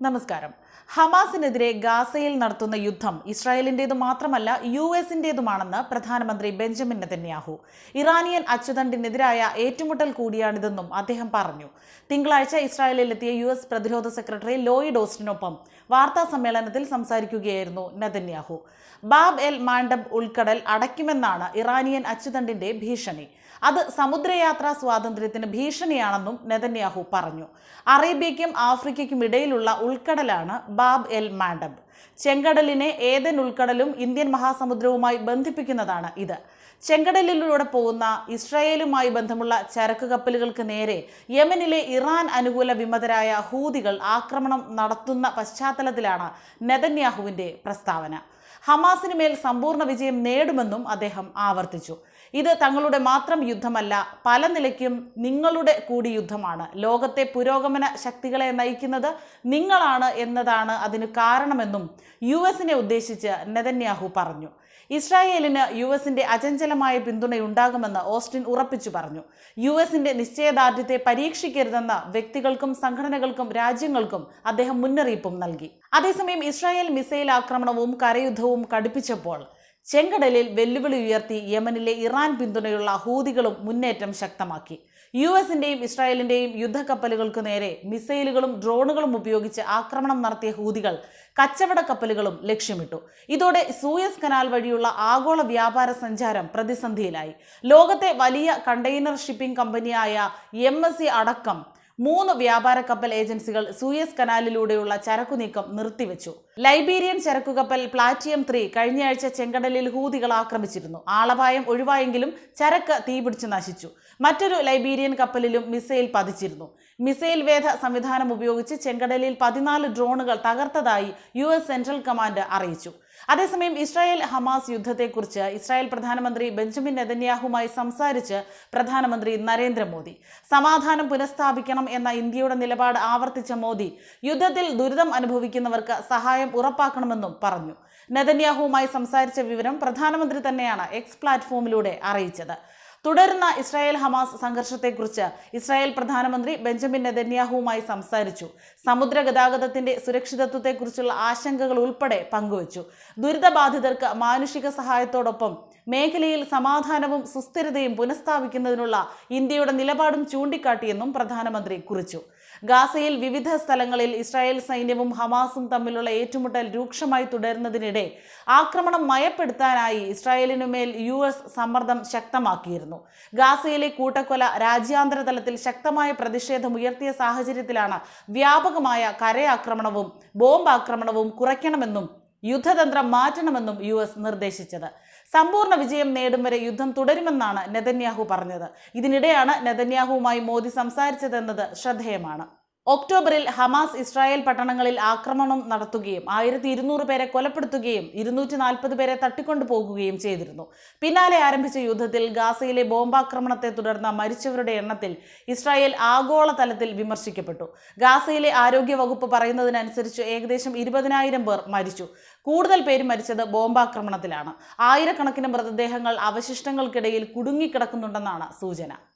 നമസ്കാരം. ഹമാസിനെതിരെ ഗാസയിൽ നടത്തുന്ന യുദ്ധം ഇസ്രായേലിന്റേതു മാത്രമല്ല യു എസിന്റേതുമാണെന്ന് പ്രധാനമന്ത്രി ബെഞ്ചമിൻ നെതന്യാഹു. ഇറാനിയൻ അച്ചുതണ്ടിനെതിരായ ഏറ്റുമുട്ടൽ കൂടിയാണിതെന്നും അദ്ദേഹം പറഞ്ഞു. തിങ്കളാഴ്ച ഇസ്രായേലിലെത്തിയ യു എസ് പ്രതിരോധ സെക്രട്ടറി ലോയിഡ് ഓസ്റ്റിനൊപ്പം വാർത്താ സമ്മേളനത്തിൽ സംസാരിക്കുകയായിരുന്നു നെതന്യാഹു. ബാബ് എൽ മാൻഡബ് ഉൾക്കടൽ അടയ്ക്കുമെന്നാണ് ഇറാനിയൻ അച്ചുതണ്ടിന്റെ ഭീഷണി. അത് സമുദ്രയാത്രാ സ്വാതന്ത്ര്യത്തിന് ഭീഷണിയാണെന്നും നെതന്യാഹു പറഞ്ഞു. അറേബ്യയ്ക്കും ആഫ്രിക്കയ്ക്കും ഇടയിലുള്ള ഉൾക്കടലാണ് ബാബ് എൽ മാൻഡബ് ചെങ്കടലിനെ ഏതൻ ഉൾക്കടലും ഇന്ത്യൻ മഹാസമുദ്രവുമായി ബന്ധിപ്പിക്കുന്നതാണ് ഇത്. ചെങ്കടലിലൂടെ പോകുന്ന ഇസ്രായേലുമായി ബന്ധമുള്ള ചരക്ക് കപ്പലുകൾക്ക് നേരെ യമനിലെ ഇറാൻ അനുകൂല വിമതരായ ഹൂതികൾ ആക്രമണം നടത്തുന്ന പശ്ചാത്തലത്തിലാണ് നെതന്യാഹുവിന്റെ പ്രസ്താവന. ഹമാസിന് മേൽ സമ്പൂർണ വിജയം നേടുമെന്നും അദ്ദേഹം ആവർത്തിച്ചു. ഇത് തങ്ങളുടെ മാത്രം യുദ്ധമല്ല പല നിലയ്ക്കും നിങ്ങളുടെ കൂടി യുദ്ധമാണ്. ലോകത്തെ പുരോഗമന ശക്തികളെ നയിക്കുന്നത് നിങ്ങളാണ് എന്നതാണ് അതിന് കാരണമെന്നും യു എസിനെ ഉദ്ദേശിച്ച് നെതന്യാഹു പറഞ്ഞു. ഇസ്രായേലിന് യു എസിന്റെ അചഞ്ചലമായ പിന്തുണയുണ്ടാകുമെന്ന് ഓസ്റ്റിൻ ഉറപ്പിച്ചു പറഞ്ഞു. യു എസിന്റെ നിശ്ചയദാർഢ്യത്തെ പരീക്ഷിക്കരുതെന്ന വ്യക്തികൾക്കും സംഘടനകൾക്കും രാജ്യങ്ങൾക്കും അദ്ദേഹം മുന്നറിയിപ്പും നൽകി. അതേസമയം ഇസ്രായേൽ മിസൈൽ ആക്രമണവും കരയുദ്ധവും കടുപ്പിച്ചപ്പോൾ ചെങ്കടലിൽ വെല്ലുവിളി ഉയർത്തി യമനിലെ ഇറാൻ പിന്തുണയുള്ള ഹൂതികളും മുന്നേറ്റം ശക്തമാക്കി. യു എസിന്റെയും ഇസ്രായേലിന്റെയും യുദ്ധക്കപ്പലുകൾക്ക് നേരെ മിസൈലുകളും ഡ്രോണുകളും ഉപയോഗിച്ച് ആക്രമണം നടത്തിയ ഹൂതികൾ കച്ചവട കപ്പലുകളും ലക്ഷ്യമിട്ടു. ഇതോടെ സൂയസ് കനാൽ വഴിയുള്ള ആഗോള വ്യാപാര സഞ്ചാരം പ്രതിസന്ധിയിലായി. ലോകത്തെ വലിയ കണ്ടെയ്നർ ഷിപ്പിംഗ് കമ്പനിയായ എം അടക്കം മൂന്ന് വ്യാപാര കപ്പൽ ഏജൻസികൾ സൂയസ് കനാലിലൂടെയുള്ള ചരക്കുനീക്കം നിർത്തിവെച്ചു. ലൈബീരിയൻ ചരക്കുകപ്പൽ പ്ലാറ്റിയം ത്രീ കഴിഞ്ഞയാഴ്ച ചെങ്കടലിൽ ഹൂതികൾ ആക്രമിച്ചിരുന്നു. ആളപായം ഒഴിവായെങ്കിലും ചരക്ക് തീപിടിച്ച് നശിച്ചു. മറ്റൊരു ലൈബീരിയൻ കപ്പലിലും മിസൈൽ പതിച്ചിരുന്നു. മിസൈൽ വേധ സംവിധാനം ഉപയോഗിച്ച് ചെങ്കടലിൽ പതിനാല് ഡ്രോണുകൾ തകർത്തതായി യു സെൻട്രൽ കമാൻഡ് അറിയിച്ചു. അതേസമയം ഇസ്രായേൽ ഹമാസ് യുദ്ധത്തെക്കുറിച്ച് ഇസ്രായേൽ പ്രധാനമന്ത്രി ബെഞ്ചമിൻ നെതന്യാഹുമായി സംസാരിച്ച് പ്രധാനമന്ത്രി നരേന്ദ്രമോദി. സമാധാനം പുനഃസ്ഥാപിക്കണം എന്ന ഇന്ത്യയുടെ നിലപാട് ആവർത്തിച്ച മോദി യുദ്ധത്തിൽ ദുരിതം അനുഭവിക്കുന്നവർക്ക് സഹായം ഉറപ്പാക്കണമെന്നും പറഞ്ഞു. നെതന്യാഹുവുമായി സംസാരിച്ച വിവരം പ്രധാനമന്ത്രി തന്നെയാണ് എക്സ് പ്ലാറ്റ്ഫോമിലൂടെ അറിയിച്ചത്. തുടരുന്ന ഇസ്രായേൽ ഹമാസ് സംഘർഷത്തെക്കുറിച്ച് ഇസ്രായേൽ പ്രധാനമന്ത്രി ബെഞ്ചമിൻ നെതന്യാഹുവുമായി സംസാരിച്ചു. സമുദ്ര ഗതാഗതത്തിന്റെ സുരക്ഷിതത്വത്തെക്കുറിച്ചുള്ള ആശങ്കകൾ ഉൾപ്പെടെ പങ്കുവച്ചു. ദുരിതബാധിതർക്ക് മാനുഷിക സഹായത്തോടൊപ്പം മേഖലയിൽ സമാധാനവും സുസ്ഥിരതയും പുനഃസ്ഥാപിക്കുന്നതിനുള്ള ഇന്ത്യയുടെ നിലപാടും ചൂണ്ടിക്കാട്ടിയെന്നും പ്രധാനമന്ത്രി കുറിച്ചു. ഗാസയിൽ വിവിധ സ്ഥലങ്ങളിൽ ഇസ്രായേൽ സൈന്യവും ഹമാസും തമ്മിലുള്ള ഏറ്റുമുട്ടൽ രൂക്ഷമായി തുടരുന്നതിനിടെ ആക്രമണം മയപ്പെടുത്താനായി ഇസ്രായേലിനുമേൽ യു എസ് സമ്മർദ്ദം ശക്തമാക്കിയിരുന്നു. ഗാസയിലെ കൂട്ടക്കൊല രാജ്യാന്തര തലത്തിൽ ശക്തമായ പ്രതിഷേധം ഉയർത്തിയ സാഹചര്യത്തിലാണ് വ്യാപകമായ കരയാക്രമണവും ബോംബ് ആക്രമണവും കുറയ്ക്കണമെന്നും യുദ്ധതന്ത്രം മാറ്റണമെന്നും യു എസ് നിർദ്ദേശിച്ചത്. സമ്പൂർണ വിജയം നേടും വരെ യുദ്ധം തുടരുമെന്നാണ് നെതന്യാഹു പറഞ്ഞത്. ഇതിനിടെയാണ് നെതന്യാഹുവുമായി മോദി സംസാരിച്ചതെന്നത് ശ്രദ്ധേയമാണ്. ഒക്ടോബറിൽ ഹമാസ് ഇസ്രായേൽ പട്ടണങ്ങളിൽ ആക്രമണം നടത്തുകയും ആയിരത്തി ഇരുന്നൂറ് പേരെ കൊലപ്പെടുത്തുകയും ഇരുന്നൂറ്റി നാൽപ്പത് പേരെ തട്ടിക്കൊണ്ടു പോകുകയും ചെയ്തിരുന്നു. പിന്നാലെ ആരംഭിച്ച യുദ്ധത്തിൽ ഗാസയിലെ ബോംബാക്രമണത്തെ തുടർന്ന് മരിച്ചവരുടെ എണ്ണത്തിൽ ഇസ്രായേൽ ആഗോളതലത്തിൽ വിമർശിക്കപ്പെട്ടു. ഗാസയിലെ ആരോഗ്യ വകുപ്പ് പറയുന്നതിനനുസരിച്ച് ഏകദേശം ഇരുപതിനായിരം പേർ മരിച്ചു. കൂടുതൽ പേര് മരിച്ചത് ബോംബാക്രമണത്തിലാണ്. ആയിരക്കണക്കിന് മൃതദേഹങ്ങൾ അവശിഷ്ടങ്ങൾക്കിടയിൽ കുടുങ്ങിക്കിടക്കുന്നുണ്ടെന്നാണ് സൂചന.